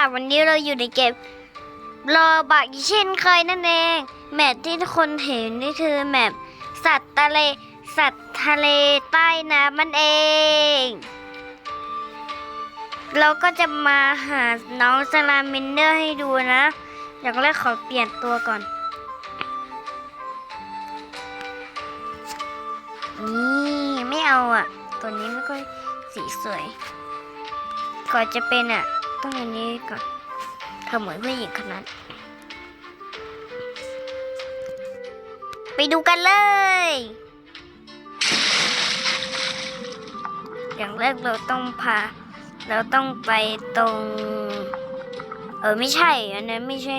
ค่ะ วันนี้เราอยู่ในเกมรอบักอีกเช่นเคยนั่นเอง แมปที่ทุกคนเห็นนี่คือแมปสัตว์ทะเล สัตว์ทะเลใต้น้ำมันเอง เราก็จะมาหาน้องซาลาเมนเดอร์ให้ดูนะ อย่างแรกขอเปลี่ยนตัวก่อน นี่ไม่เอาอะ ตัวนี้ไม่ค่อยสีสวย ก่อนจะเป็นอะ ต้องอันนี้ก่อนเธอเหมือนผู้หญิงคนนั้น ไปดูกันเลย อย่างแรกเราต้องพา เราต้องไปตรง เออไม่ใช่ อันนั้นไม่ใช่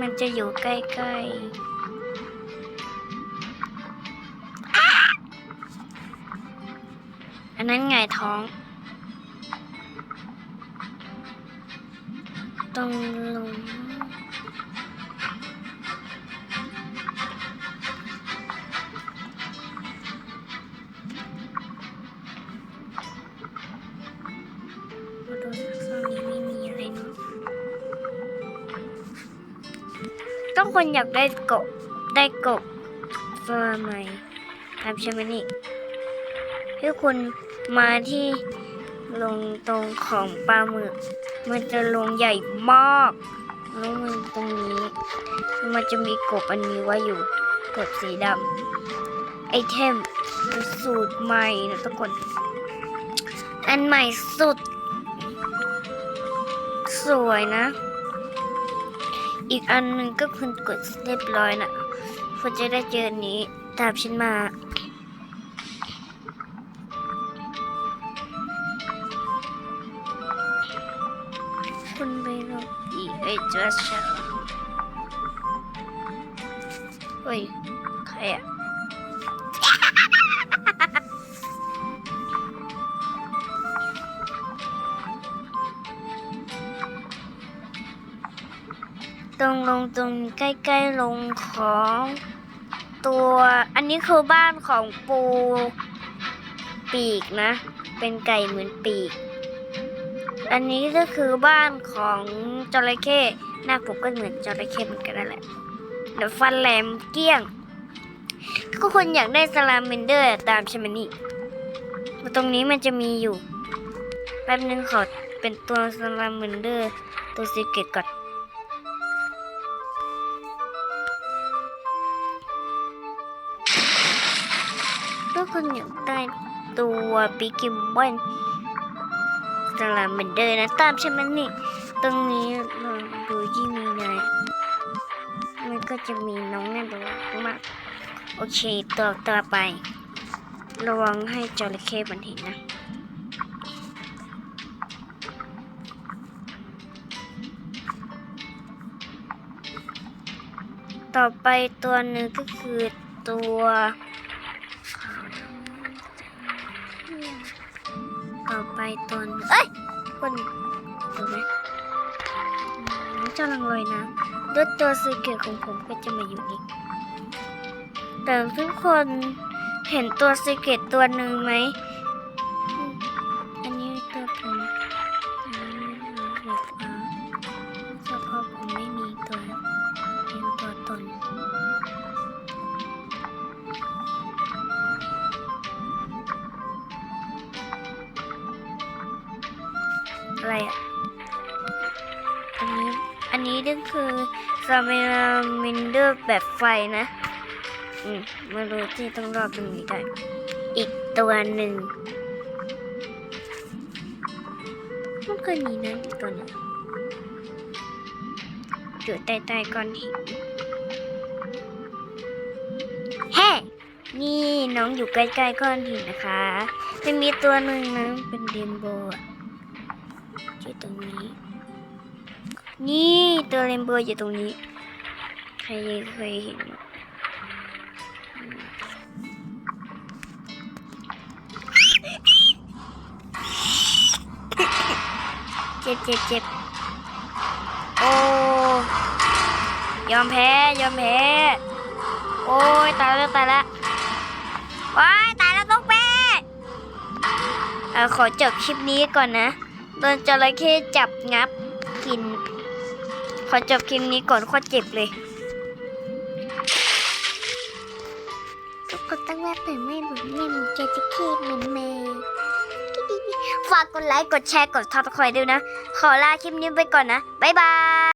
มันจะอยู่ใกล้ๆอันนั้นไงท้อง ต้องลงมาดูสักซองนี้ไม่มีอะไรเนาะต้องคนอยากได้กบ ได้กบตัวใหม่ทำใช่ไหมนี่ให้คุณมาที่ ลงตรงของปลาหมึก มันจะลงใหญ่มากแล้วมันตรงนี้ มันจะมีกบอันนี้ไว้อยู่กบสีดำไอเทมสูตรใหม่นะทุกคน อันใหม่สุด สวยนะ อีกอันหนึ่งก็คุณกดเรียบร้อยนะคุณจะได้เจอนี้ตามฉันมา ไปลงอีไอจัสชาเฮ้ยใครอะตรงลงตรงใกล้ๆลงของตัวอันนี้คือบ้านของปูปีกนะ เป็นไก่เหมือนปีก อันนี้ก็คือบ้านของจระเข้หน้าผมก็เหมือนจระเข้เหมือนกันนั่นแหละเดี๋ยวฟันแหลมเกี้ยง ก็คนอยากได้สลาเมนเดอร์ตามช่ไหมนี่มาตรงนี้มันจะมีอยู่ แป๊บนึงขอเป็นตัวสลาเมนเดอร์ตัวซีเกตก่อนถ้าคนอยากได้ตัวปิกิมบอน สลาเมนเดอร์นะตามใช่ไหมนี่ตรงนี้ลองดูที่มีนายมันก็จะมีน้องนั่นดูมากโอเคตัวต่อไป ระวังให้จระเข้มันเห็นนะต่อไปตัวหนึ่งก็คือตัว อไปตัวหนึงเอ้ยคนดูไหมอืมเจ้าลังลอยน้ำด้วยตัวสีเขียวของผมก็จะมาอยู่นี่แต่ทุกคนเห็นตัวสีเกตตัวหนึ่งไหม อะไรอะ อันนี้ อันนี้ก็คือซาเมรามินเดอร์แบบไฟนะ อืมมาดูที่ต้องรอบตรงนี้ได้อีกตัวหนึ่งมันเคยมีนะอีกตัวหนึงอยู่ใต้ๆก้อนหินแฮ่นี่น้องอยู่ใกล้ๆก้อนหินนะคะ จะมีตัวหนึ่งนะเป็นเรนโบว์ อยู่ตรงนี้ นี่ตัวเรนโบว์อยู่ตรงนี้ ใครเคยเห็นไหมเจ็บเจ็บเจ็บโอ้ยอมแพ้ยอมแพ้โอ้ยตายแล้วตายแล้วว้ายตายแล้วต้องแพ้เออขอจบคลิปนี้ก่อนนะ โดนจระเข้จับงับกิน ขอจบคลิปนี้ก่อนโคตรเจ็บเลยทุกคนต้งแวะเปิดไม่บุญไม่มีเจจิเคเหมือนเมย์ฝากกดไลค์ กดแชร์ กดทับคอยด้วยนะ ขอลาคลิปนี้ไปก่อนนะ บ๊ายบาย